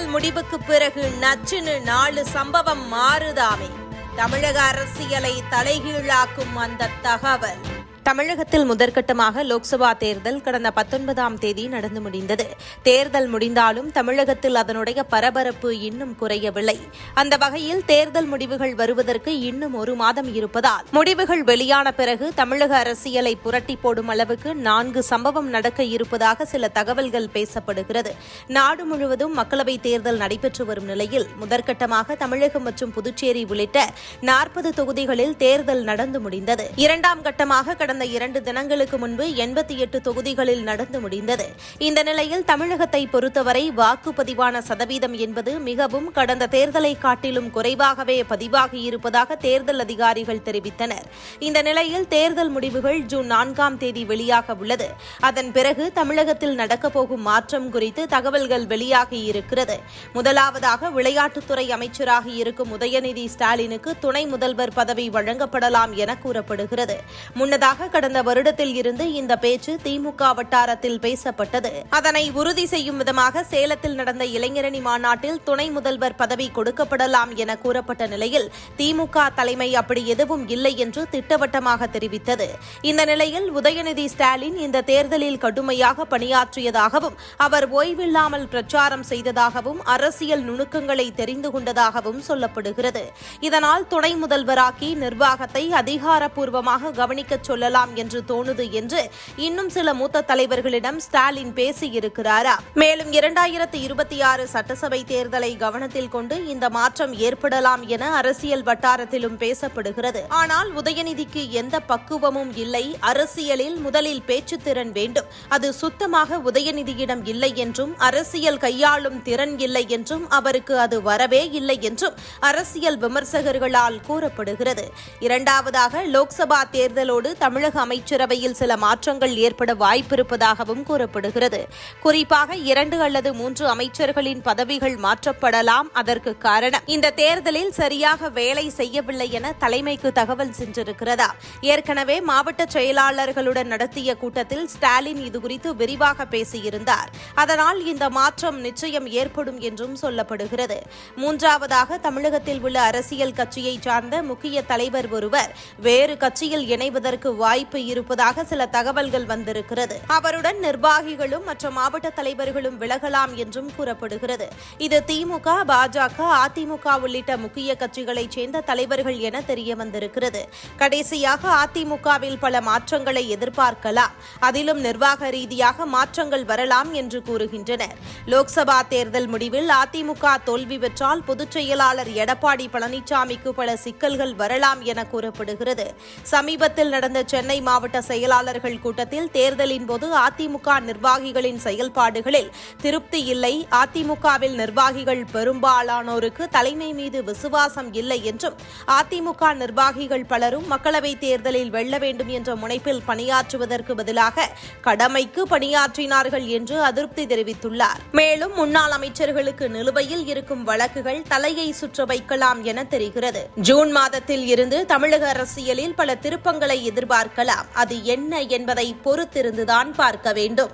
தேர்தல் முடிவுக்கு பிறகு நச்சுன்னு நாலு சம்பவம் மாறுதாமே. தமிழக அரசியலை தலைகீழாக்கும் அந்த தகவல். தமிழகத்தில் முதற்கட்டமாக லோக்சபா தேர்தல் கடந்த பத்தொன்பதாம் தேதி நடந்து முடிந்தது. தேர்தல் முடிந்தாலும் தமிழகத்தில் அதனுடைய பரபரப்பு இன்னும் குறையவில்லை. அந்த வகையில் தேர்தல் முடிவுகள் வருவதற்கு இன்னும் ஒரு மாதம் இருப்பதால் முடிவுகள் வெளியான பிறகு தமிழக அரசியலை புரட்டி போடும் அளவுக்கு நான்கு சம்பவம் நடக்க இருப்பதாக சில தகவல்கள் பேசப்படுகிறது. நாடு முழுவதும் மக்களவைத் தேர்தல் நடைபெற்று வரும் நிலையில் முதற்கட்டமாக தமிழகம் மற்றும் புதுச்சேரி உள்ளிட்ட நாற்பது தொகுதிகளில் தேர்தல் நடந்து முடிந்தது. இரண்டாம் கட்டமாக கடந்த இரண்டு தினங்களுக்கு முன்பு எண்பத்தி எட்டு தொகுதிகளில் நடந்து முடிந்தது. இந்த நிலையில் தமிழகத்தை பொறுத்தவரை வாக்குப்பதிவான சதவீதம் என்பது மிகவும் கடந்த தேர்தலை காட்டிலும் குறைவாகவே பதிவாகியிருப்பதாக தேர்தல் அதிகாரிகள் தெரிவித்தனர். இந்த நிலையில் தேர்தல் முடிவுகள் ஜூன் நான்காம் தேதி வெளியாக உள்ளது. அதன் பிறகு தமிழகத்தில் நடக்கப்போகும் மாற்றம் குறித்து தகவல்கள் வெளியாகியிருக்கிறது முதலாவதாக விளையாட்டுத்துறை அமைச்சராக இருக்கும் உதயநிதி ஸ்டாலினுக்கு துணை முதல்வர் பதவி வழங்கப்படலாம் என கூறப்படுகிறது. முன்னதாக முன்னதாக கடந்த வருடத்தில் இருந்து இந்த பேச்சு திமுக வட்டாரத்தில் பேசப்பட்டது. அதனை உறுதி செய்யும் விதமாக சேலத்தில் நடந்த இளைஞரணி மாநாட்டில் துணை முதல்வர் பதவி கொடுக்கப்படலாம் என கூறப்பட்ட நிலையில் திமுக தலைமை அப்படி எதுவும் இல்லை என்று திட்டவட்டமாக தெரிவித்தது. இந்த நிலையில் உதயநிதி ஸ்டாலின் இந்த தேர்தலில் கடுமையாக பணியாற்றியதாகவும் அவர் ஓய்வில்லாமல் பிரச்சாரம் செய்ததாகவும் அரசியல் நுணுக்கங்களை தெரிந்து கொண்டதாகவும் சொல்லப்படுகிறது. இதனால் துணை முதல்வராக்கி நிர்வாகத்தை அதிகாரப்பூர்வமாக கவனிக்கச் சொல்லலாம் என்று தோணுது என்று இன்னும் சில மூத்த தலைவர்களிடம் ஸ்டாலின் பேசியிருக்கிறாரா? மேலும் இரண்டாயிரத்து இருபத்தி ஆறு சட்டசபை தேர்தலை கவனத்தில் கொண்டு இந்த மாற்றம் ஏற்படலாம் என அரசியல் வட்டாரத்திலும் பேசப்படுகிறது. ஆனால் உதயநிதிக்கு எந்த பக்குவமும் இல்லை. அரசியலில் முதலில் பேச்சுத்திறன் வேண்டும். அது சுத்தமாக உதயநிதியிடம் இல்லை என்றும் அரசியல் கையாளும் திறன் இல்லை என்றும் அவருக்கு அது வரவே இல்லை என்றும் அரசியல் விமர்சகர்களால் கூறப்படுகிறது. இரண்டாவதாக லோக்சபா தேர்தலோடு தமிழ் தமிழக அமைச்சரவையில் சில மாற்றங்கள் ஏற்பட வாய்ப்பிருப்பதாகவும் கூறப்படுகிறது. குறிப்பாக இரண்டு அல்லது மூன்று அமைச்சர்களின் பதவிகள் மாற்றப்படலாம் அதற்கு காரணம் இந்த தேர்தலில் சரியாக வேலை செய்யவில்லை என தலைமைக்கு தகவல் சென்றிருக்கிறதா? ஏற்கனவே மாவட்ட செயலாளர்களுடன் நடத்திய கூட்டத்தில் ஸ்டாலின் இதுகுறித்து விரிவாக பேசியிருந்தார். அதனால் இந்த மாற்றம் நிச்சயம் ஏற்படும் என்றும் சொல்லப்படுகிறது. மூன்றாவதாக தமிழகத்தில் உள்ள அரசியல் கட்சியை சார்ந்த முக்கிய தலைவர் ஒருவர் வேறு கட்சியில் இணைவதற்கு வாய்ப்பு இருப்பதாக சில தகவல்கள் வந்திருக்கிறது. அவருடன் நிர்வாகிகளும் மற்ற மாவட்ட தலைவர்களும் விலகலாம் என்றும் கூறப்படுகிறது. இது திமுக பாஜக அதிமுக உள்ளிட்ட முக்கிய கட்சிகளைச் சேர்ந்த தலைவர்கள் என தெரிய வந்திருக்கிறது. கடைசியாக அதிமுகவில் பல மாற்றங்களை எதிர்பார்க்கலாம். அதிலும் நிர்வாக ரீதியாக மாற்றங்கள் வரலாம் என்று கூறுகின்றனர். லோக்சபா தேர்தல் முடிவில் அதிமுக தோல்வி பெற்றால் பொதுச் செயலாளர் எடப்பாடி பழனிசாமிக்கு பல சிக்கல்கள் வரலாம் என கூறப்படுகிறது. சமீபத்தில் நடந்த சென்னை மாவட்ட செயலாளர்கள் கூட்டத்தில் தேர்தலின் போது அதிமுக நிர்வாகிகளின் செயல்பாடுகளில் திருப்தி இல்லை. அதிமுகவில் நிர்வாகிகள் பெரும்பாலானோருக்கு தலைமை மீது விசுவாசம் இல்லை என்றும் அதிமுக நிர்வாகிகள் பலரும் மக்களவைத் தேர்தலில் வெல்ல வேண்டும் என்ற முனைப்பில் பணியாற்றுவதற்கு பதிலாக கடமைக்கு பணியாற்றினார்கள் என்று அதிருப்தி தெரிவித்துள்ளார். மேலும் முன்னாள் அமைச்சர்களுக்கு நிலுவையில் இருக்கும் வழக்குகள் தலையை சுற்ற வைக்கலாம் என தெரிகிறது. ஜூன் மாதத்தில் இருந்து தமிழக அரசியலில் பல திருப்பங்களை எதிர்பார்க்க பார்க்கலாம். அது என்ன என்பதை பொறுத்திருந்துதான் பார்க்க வேண்டும்.